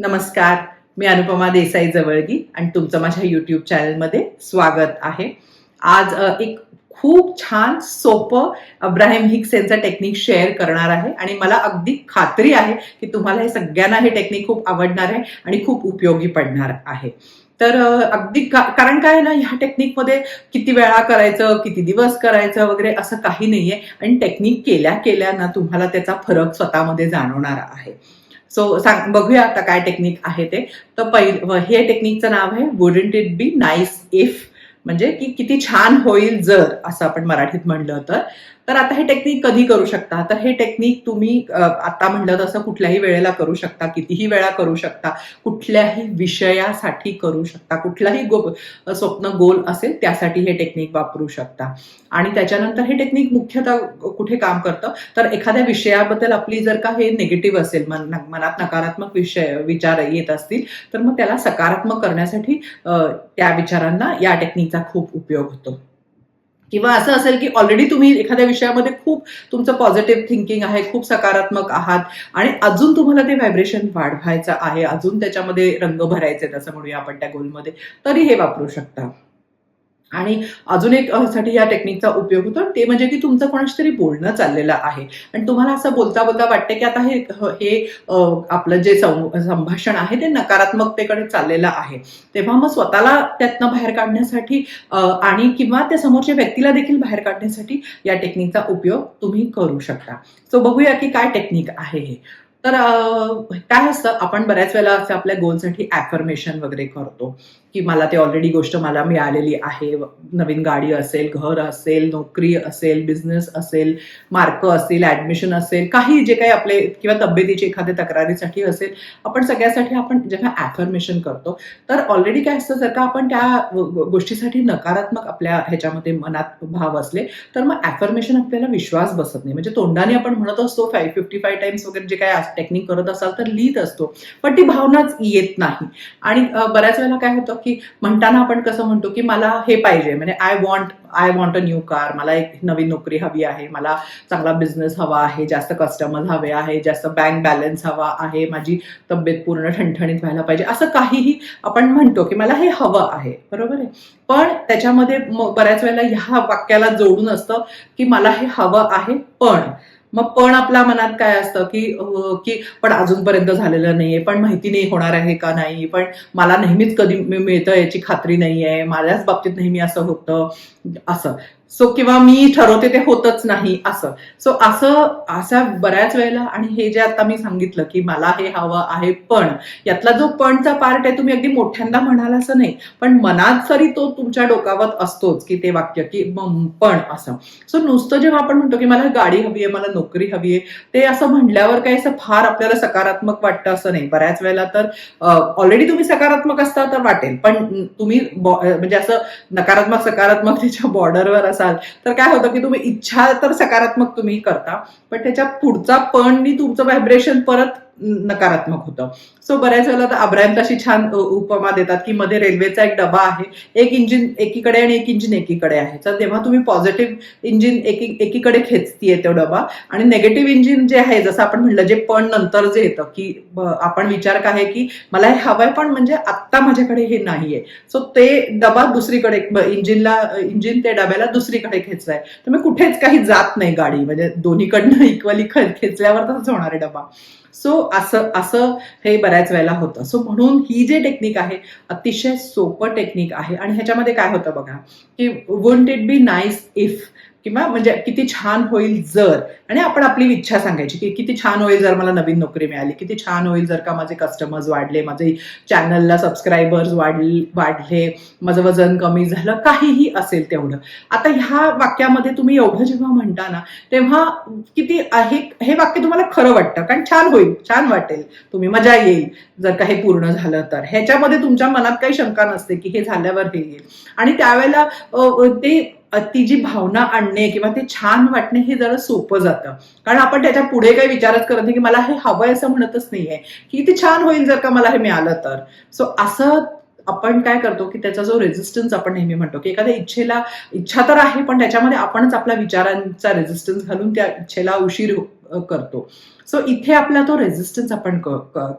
नमस्कार मी अनुपमा देसाई जवळगी आणि तुमचं माझ्या यूट्यूब चॅनलमध्ये स्वागत आहे. आज एक खूप छान सोपं अब्राहिम हिक्स यांचं टेक्निक शेअर करणार आहे आणि मला अगदी खात्री आहे की तुम्हाला हे सगळ्यांना हे टेक्निक खूप आवडणार आहे आणि खूप उपयोगी पडणार आहे. तर अगदी का- कारण काय आहे ना ह्या टेक्निकमध्ये किती वेळा करायचं किती दिवस करायचं वगैरे असं काही नाहीये आणि टेक्निक केल्या केल्या ना तुम्हाला त्याचा फरक स्वतःमध्ये जाणवणार आहे. सो सांग बघूया आता काय टेक्निक आहे ते. तर पहिलं हे टेक्निकचं नाव आहे wouldn't it be nice if म्हणजे की किती छान होईल जर असं आपण मराठीत म्हणलं तर. तर आता हे टेक्निक कधी करू शकता? तर हे टेक्निक तुम्ही आता म्हणलं तसं कुठल्याही वेळेला करू शकता कितीही वेळा करू शकता कुठल्याही विषयासाठी करू शकता कुठलाही गो स्वप्न गोल असेल त्यासाठी हे टेक्निक वापरू शकता. आणि त्याच्यानंतर हे टेक्निक मुख्यतः कुठे काम करतं? तर एखाद्या विषयाबद्दल आपली जर का हे निगेटिव्ह असेल मन मनात नकारात्मक विषय विचार येत असतील तर मग त्याला सकारात्मक करण्यासाठी त्या विचारांना या टेक्निकचा खूप उपयोग होतो. किंवा असं असेल की ऑलरेडी तुम्ही एखाद्या विषयामध्ये खूप तुमचं पॉझिटिव्ह थिंकिंग आहे खूप सकारात्मक आहात आणि अजून तुम्हाला ते व्हायब्रेशन वाढवायचं आहे अजून त्याच्यामध्ये रंग भरायचे आहेत असं म्हणूया आपण त्या गोलमध्ये तरी हे वापरू शकता. आणि अजून एक साठी या टेक्निकचा उपयोग होतो. ते म्हणजे की तुमचं कोणाशी तरी बोलणं चाललेलं आहे. आणि तुम्हाला असं बोलता बोलता वाटते की आता हे हे आपलं जे संभाषण आहे ते नकारात्मकतेकडे चाललेलं आहे. तेव्हा मग स्वतःला त्यातनं बाहेर काढण्यासाठी आणि किंवा त्या समोरच्या व्यक्तीला देखील बाहेर काढण्यासाठी या टेक्निकचा उपयोग तुम्ही करू शकता. सो बघूया की काय टेक्निक आहे हे. तर काय असतं आपण बऱ्याच वेळेला असं आपल्या गोलसाठी ॲफर्मेशन वगैरे करतो की मला ते ऑलरेडी गोष्ट मला मिळालेली आहे नवीन गाडी असेल घर असेल नोकरी असेल बिझनेस असेल मार्क असेल ऍडमिशन असेल काही जे काही आपले किंवा तब्येतीची एखाद्या तक्रारीसाठी असेल आपण सगळ्यासाठी आपण जेव्हा ॲफर्मेशन करतो तर ऑलरेडी काय असतं जर का आपण त्या गोष्टीसाठी नकारात्मक आपल्या ह्याच्यामध्ये मनात भाव असले तर मग ॲफर्मेशन आपल्याला विश्वास बसत नाही. म्हणजे तोंडाने आपण म्हणत असतो फाय फिफ्टी फाय टाइम्स वगैरे जे काय टेक्निक करत असाल तर लिहित असतो. पण ती भावनाच येत नाही. आणि बऱ्याच वेळेला काय होतं की म्हणताना आपण कसं म्हणतो की मला हे पाहिजे. म्हणजे I want I want a new car मला एक नवीन नोकरी हवी आहे. मला चांगला बिझनेस हवा आहे. जास्त कस्टमर हवे आहे. जास्त बँक बॅलन्स हवा आहे. माझी तब्येत पूर्ण ठणठणीत व्हायला पाहिजे. असं काहीही आपण म्हणतो की मला हे हवं आहे. बरोबर आहे? पण त्याच्यामध्ये बऱ्याच वेळेला ह्या वाक्याला जोडून असतं की मला हे हवं आहे. पण मग पण आपल्या मनात काय असतं की की पण अजूनपर्यंत झालेलं नाहीये पण माहिती नाही होणार आहे का नाही पण मला नेहमीच कधी मिळतं याची खात्री नाहीये माझ्याच बाबतीत नेहमी असं होतं असं. सो किंवा मी ठरवते ते होतच नाही असं. सो असं अशा बऱ्याच वेळेला आणि हे जे आता मी सांगितलं की मला हे हवं आहे पण यातला जो पणचा पार्ट आहे तुम्ही अगदी मोठ्यांदा म्हणाल असं नाही पण मनात तरी तो तुमच्या डोकावत असतोच की ते वाक्य की पण असं. सो नुसतं जेव्हा आपण म्हणतो की मला गाडी हवी आहे मला नोकरी हवी आहे ते असं म्हणल्यावर काही असं फार आपल्याला सकारात्मक वाटतं असं नाही. बऱ्याच वेळेला तर ऑलरेडी तुम्ही सकारात्मक असता तर वाटेल पण तुम्ही बॉ- म्हणजे असं नकारात्मक सकारात्मक त्याच्या बॉर्डरवर असं असाल तर काय होतं की तुम्ही इच्छा तर सकारात्मक तुम्ही करता पण त्याच्या पुढचा पण तुमचं व्हायब्रेशन परत नकारात्मक होतं. सो बऱ्याच वेळेला तर अब्राहिम तशी छान उपमा देतात की मध्ये रेल्वेचा एक डबा आहे एक इंजिन एकीकडे आणि एक इंजिन एकीकडे आहे. तर तेव्हा तुम्ही पॉझिटिव्ह इंजिन एकी एकीकडे खेचतीये तो डबा आणि नेगेटिव्ह इंजिन जे आहे जसं आपण म्हणलं जे पण नंतर जे येतं की आपण विचार काय आहे की मला हे हवंय पण म्हणजे आत्ता माझ्याकडे हे नाहीये. सो ते डबा दुसरीकडे इंजिनला इंजिन ते डब्याला दुसरीकडे खेचलाय. तर मग कुठेच काही जात नाही गाडी म्हणजे दोन्हीकडनं इक्वली खेचल्यावर तसंच होणार आहे डबा. सो असं असं हे बऱ्याच वेळेला होतं. सो म्हणून ही जे टेक्निक आहे अतिशय सोपं टेक्निक आहे. आणि ह्याच्यामध्ये काय होतं बघा की won't it be nice if किंवा म्हणजे किती छान होईल जर आणि आपण आपली इच्छा सांगायची की किती छान होईल जर मला नवीन नोकरी मिळाली किती छान होईल जर का माझे कस्टमर्स वाढले माझे चॅनलला सबस्क्रायबर्स वाढले वाढले माझं वजन कमी झालं काहीही असेल तेवढं. आता ह्या वाक्यामध्ये तुम्ही एवढं जेव्हा म्हणता ना तेव्हा किती आहे हे वाक्य तुम्हाला खरं वाटतं कारण छान होईल छान वाटेल तुम्ही मजा येईल जर का हे पूर्ण झालं तर. ह्याच्यामध्ये तुमच्या मनात काही शंका नसते की हे झाल्यावर हे येईल. आणि त्यावेळेला ते ती जी भावना आणणे किंवा ते छान वाटणे हे जरा सोपं जातं. कारण आपण त्याच्या पुढे काही विचारच करत नाही की मला हे हवंय असं म्हणतच नाहीये. की ते छान होईल जर का मला हे मिळालं तर. सो असं आपण काय करतो की त्याचा जो रेझिस्टन्स आपण नेहमी म्हणतो की एखाद्या इच्छेला इच्छा तर आहे पण त्याच्यामध्ये आपणच आपल्या विचारांचा रेझिस्टन्स घालून त्या इच्छेला उशीर करतो. सो इथे आपला तो रेझिस्टन्स आपण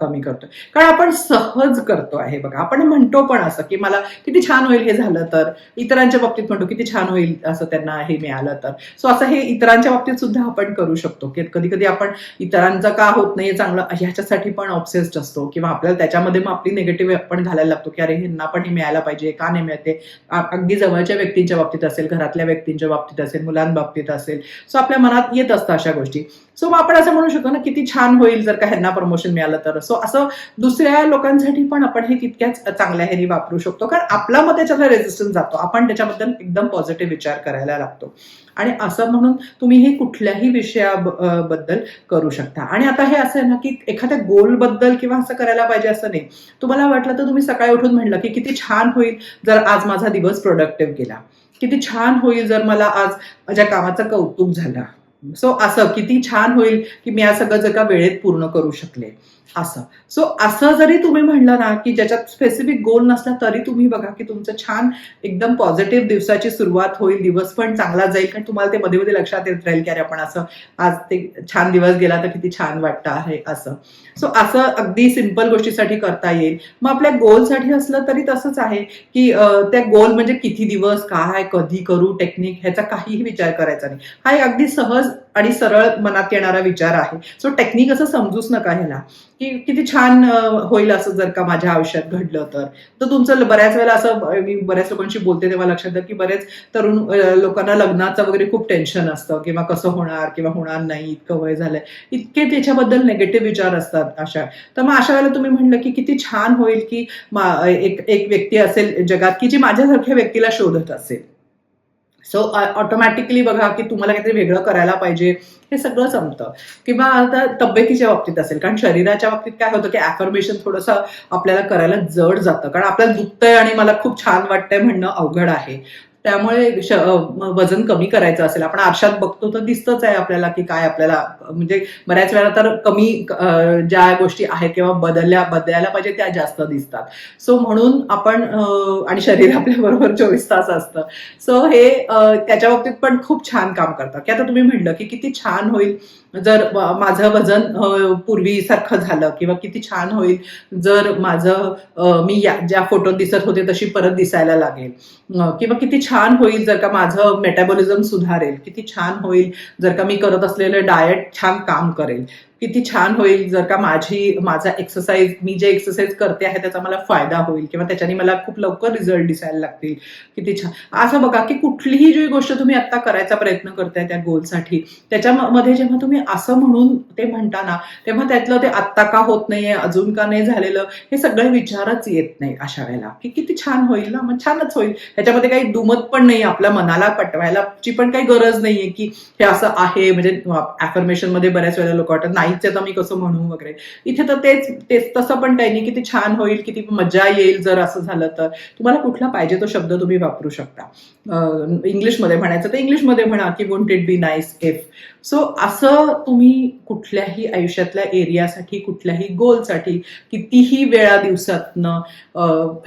कमी करतोय. कारण आपण सहज करतो आहे बघा. आपण म्हणतो पण असं की मला किती छान होईल हे झालं तर. इतरांच्या बाबतीत म्हणतो किती छान होईल असं त्यांना हे मिळालं तर. सो असं हे इतरांच्या बाबतीत सुद्धा आपण करू शकतो. की कधी कधी आपण इतरांचं का होत नाही चांगलं ह्याच्यासाठी पण ऑब्सेस्ड असतो किंवा आपल्याला त्याच्यामध्ये मग आपली निगेटिव्ह आपण घालायला लागतो की अरे ह्यांना पण हे मिळायला पाहिजे का नाही मिळते? अगदी जवळच्या व्यक्तींच्या बाबतीत असेल घरातल्या व्यक्तींच्या बाबतीत असेल मुलांबाबतीत असेल. सो आपल्या मनात येत असतं अशा गोष्टी. सो मग आपण असं म्हणू शकतो ना किती छान होईल जर का ह्यांना प्रमोशन मिळालं तर. सो असं दुसऱ्या लोकांसाठी पण आपण हे तितक्याच चांगल्या ह्यानी वापरू शकतो. कारण आपला मग त्याच्यातला रेजिस्टन्स जातो. आपण त्याच्याबद्दल एकदम पॉझिटिव्ह विचार करायला लागतो. आणि असं म्हणून तुम्ही हे कुठल्याही विषयाबद्दल करू शकता. आणि आता हे असं आहे ना की एखाद्या गोलबद्दल किंवा असं करायला पाहिजे असं नाही. तुम्हाला वाटलं तर तुम्ही सकाळी उठून म्हणलं की किती छान होईल जर आज माझा दिवस प्रोडक्टिव्ह गेला किती छान होईल जर मला आज माझ्या कामाचं कौतुक झालं. सो असं किती छान होईल की मी या सगळं जर का वेळेत पूर्ण करू शकले. असं. सो असं जरी तुम्ही म्हणलं ना की ज्याच्यात स्पेसिफिक गोल नसला तरी तुम्ही बघा की तुमचं छान एकदम पॉझिटिव्ह दिवसाची सुरुवात होईल दिवस पण चांगला जाईल कारण तुम्हाला ते मध्ये मध्ये लक्षात येत राहील की अरे आपण असं आज ते छान दिवस गेला तर किती छान वाटतं आहे असं. सो असं अगदी सिंपल गोष्टीसाठी करता येईल. मग आपल्या गोलसाठी असलं तरी तसंच आहे की त्या गोल म्हणजे किती दिवस काय कधी करू टेक्निक ह्याचा काहीही विचार करायचा नाही. हा एक अगदी सहज आणि सरळ मनात येणारा विचार आहे. सो टेक्निक असं समजूच नका ह्याला. की किती छान होईल असं जर का माझ्या आयुष्यात घडलं तर. तर तुमचं बऱ्याच वेळेला असं मी बऱ्याच लोकांशी बोलते तेव्हा लक्षात येतं की बरेच तरुण लोकांना लग्नाचं वगैरे खूप टेन्शन असतं. किंवा कसं होणार किंवा होणार नाही इतकं वय झालंय. इतके त्याच्याबद्दल नेगेटिव्ह विचार असतात अशा. तर मग अशा वेळेला तुम्ही म्हणलं की किती छान होईल की मा- एक एक व्यक्ती असेल जगात की जी माझ्यासारख्या व्यक्तीला शोधत असेल. सो ऑटोमॅटिकली बघा की तुम्हाला काहीतरी वेगळं करायला पाहिजे हे सगळं जमतं. किंवा आता तब्येतीच्या बाबतीत असेल कारण शरीराच्या बाबतीत काय होतं की ॲफर्मेशन थोडंसं आपल्याला करायला जड जातं. कारण आपल्याला दुखतंय आणि मला खूप छान वाटतंय म्हणणं अवघड आहे. त्यामुळे श- वजन कमी करायचं असेल. आपण आरशात बघतो तर दिसतच आहे आपल्याला की काय आपल्याला म्हणजे बऱ्याच वेळा तर कमी ज्या गोष्टी आहेत किंवा बदलल्या बदलायला पाहिजे त्या जास्त दिसतात. सो म्हणून आपण आणि शरीर आपल्या बरोबर चोवीस तास असतं. सो हे त्याच्या बाबतीत पण खूप छान काम करतात की आता तुम्ही म्हणलं की किती छान होईल. जर माझं वजन पूर्वीसारखं झालं किंवा किती छान होईल जर माझं मी या ज्या फोटोत दिसत होते तशी परत दिसायला लागेल. किंवा किती छान होईल जर का माझं मेटाबॉलिझम सुधारेल किती छान होईल जर का मी करत असलेलं डाएट छान काम करेल. किती छान होईल जर का माझी माझा एक्सरसाइज मी जे एक्सरसाइज करते आहे त्याचा मला फायदा होईल किंवा त्याच्याने मला खूप लवकर रिझल्ट दिसायला लागतील. किती छान. असं बघा की कुठलीही जी गोष्ट तुम्ही आता करायचा प्रयत्न करताय त्या गोलसाठी त्याच्यामध्ये जेव्हा तुम्ही असं म्हणून ते म्हणता ना तेव्हा त्यातलं ते आत्ता का होत नाहीये अजून का नाही झालेलं हे सगळे विचारच येत नाही अशा वेळेला. की किती छान होईल ना मग छानच होईल. ह्याच्यामध्ये काही दुमत पण नाही आपल्या मनाला पटवायला ची पण काही गरज नाहीये की हे असं आहे. म्हणजे अफर्मेशनमध्ये बऱ्याच वेळेला लोक वाटत नाही आहे तर मी कसं म्हणू वगैरे. इथे तर तेच तेच तसं पण काही नाही किती छान होईल किती मजा येईल जर असं झालं तर. तुम्हाला कुठला पाहिजे तो शब्द तुम्ही वापरू शकता. इंग्लिशमध्ये म्हणायचं तर इंग्लिशमध्ये म्हणा की won't it be nice if so असं तुम्ही कुठल्याही आयुष्यातल्या एरियासाठी कुठल्याही गोलसाठी कितीही वेळा दिवसातनं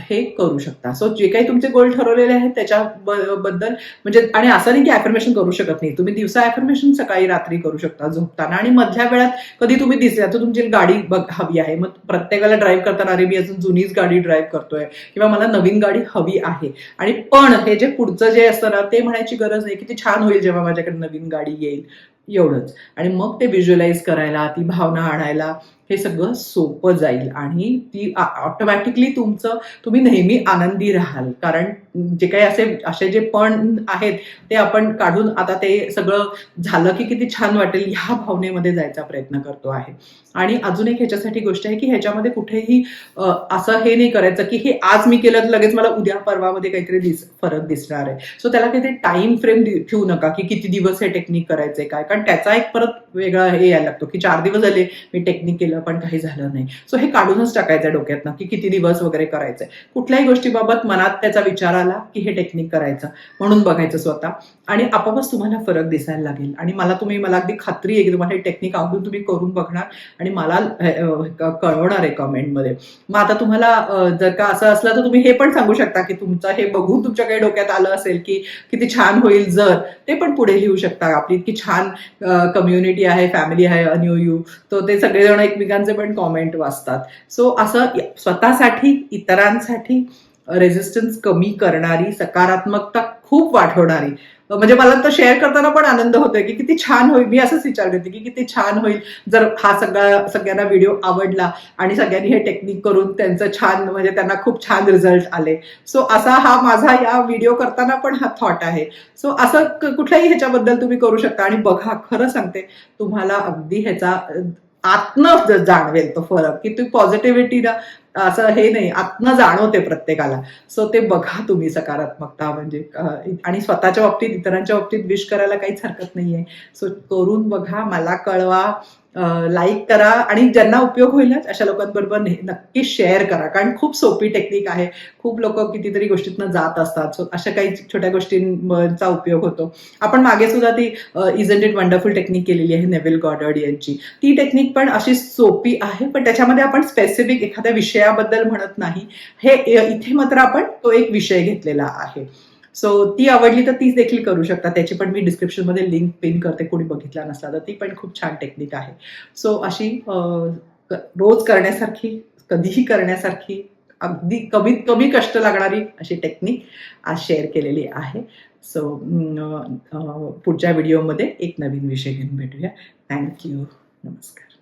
हे करू शकता. सो जे काही तुमचे गोल ठरवलेले आहेत त्याच्या बद्दल म्हणजे आणि असं नाही की ॲफर्मेशन करू शकत नाही. तुम्ही दिवसा ॲफर्मेशन सकाळी रात्री करू शकता झोपताना. आणि मधल्या वेळात कधी तुम्ही दिसल्या तर तुमची गाडी बघ हवी आहे. मग प्रत्येकाला ड्राईव्ह करताना अरे मी अजून जुनीच गाडी ड्राईव्ह करतोय. किंवा मला नवीन गाडी हवी आहे. आणि पण हे जे पुढचं जे असतं ना ते म्हणायची गरज नाही की ती छान होईल जेव्हा माझ्याकडे नवीन गाडी येईल. एवढंच. आणि मग ते व्हिज्युअलाइज करायला ती भावना आणायला हे सगळं सोपं जाईल. आणि ती ऑटोमॅटिकली तुमचं तुम्ही नेहमी आनंदी राहाल. कारण जे काही असे असे जे पण आहेत ते आपण काढून आता ते सगळं झालं की किती छान वाटेल ह्या भावनेमध्ये जायचा प्रयत्न करतो आहे. आणि अजून एक ह्याच्यासाठी गोष्ट आहे की ह्याच्यामध्ये कुठेही असं हे नाही करायचं की हे आज मी केलं तर लगेच मला उद्या परवामध्ये काहीतरी दिस फरक दिसणार आहे. सो त्याला काहीतरी टाइम फ्रेम ठेवू नका की किती दिवस हे टेक्निक करायचंय काय कारण त्याचा एक परत वेगळा हे यायला लागतो की चार दिवस झाले मी टेक्निक केलं पण काही झालं नाही. सो हे काढूनच टाकायचं डोक्यातनं की किती दिवस वगैरे करायचंय. कुठल्याही गोष्टीबाबत मनात त्याचा विचार आला की हे टेक्निक करायचं. म्हणून बघायचं स्वतः. आणि आपोआपच तुम्हाला फरक दिसायला लागेल. आणि मला तुम्ही मला अगदी खात्री आहे की तुम्हाला हे टेक्निक आवडून तुम्ही करून बघणार आणि मला कळवणार आहे कमेंटमध्ये. मग आता तुम्हाला जर का असं असलं तर तुम्ही हे पण सांगू शकता की तुमचं हे बघून तुमच्या काही डोक्यात आलं असेल की किती छान होईल जर ते पण पुढे लिहू शकता. आपली इतकी छान कम्युनिटी आहे फॅमिली आहे अन्यू यू तर ते सगळेजण एकमेकांचे पण कॉमेंट वाचतात. सो असं स्वतःसाठी इतरांसाठी रेझिस्टन्स कमी करणारी सकारात्मकता खूप वाढवणारी. म्हणजे मला तर शेअर करताना पण आनंद होतोय की किती छान होईल. मी असंच विचार करते की किती छान होईल जर हा सगळा सगळ्यांना व्हिडिओ आवडला आणि सगळ्यांनी हे टेक्निक करून त्यांचं छान म्हणजे त्यांना खूप छान रिझल्ट आले. सो असा हा माझा या व्हिडिओ करताना पण हा थॉट आहे. सो असं कुठल्याही ह्याच्याबद्दल तुम्ही करू शकता आणि बघा खरं सांगते तुम्हाला अगदी ह्याचा आत्म जाणवेल तो फरक की तुम्ही पॉझिटिव्हिटीनं असं हे नाही आत्म जाणवते प्रत्येकाला. सो ते बघा तुम्ही सकारात्मकता म्हणजे आणि स्वतःच्या बाबतीत इतरांच्या बाबतीत विश करायला काहीच हरकत नाहीये. सो करून बघा मला कळवा. लाईक करा आणि ज्यांना उपयोग होईल अशा लोकांबरोबर नक्की शेअर करा. कारण खूप सोपी टेक्निक आहे. खूप लोक कितीतरी गोष्टीतनं जात असतात. सो अशा काही छोट्या गोष्टींचा उपयोग होतो. आपण मागे सुद्धा ती इजंट इट वंडरफुल टेक्निक केलेली आहे नेविल गॉडर्ड यांची. ती टेक्निक पण अशी सोपी आहे पण त्याच्यामध्ये आपण स्पेसिफिक एखाद्या विषयाबद्दल म्हणत नाही. हे इथे मात्र आपण तो एक विषय घेतलेला आहे. सो ती आवडली तर तीच देखील करू शकता त्याची पण मी डिस्क्रिप्शनमध्ये लिंक पिन करते. कोणी बघितला नसला तर ती पण खूप छान टेक्निक आहे. सो अशी रोज करण्यासारखी कधीही करण्यासारखी अगदी कमीत कमी कष्ट लागणारी अशी टेक्निक आज शेअर केलेली आहे. सो पुढच्या व्हिडिओमध्ये एक नवीन विषय घेऊन भेटूया. थँक्यू नमस्कार.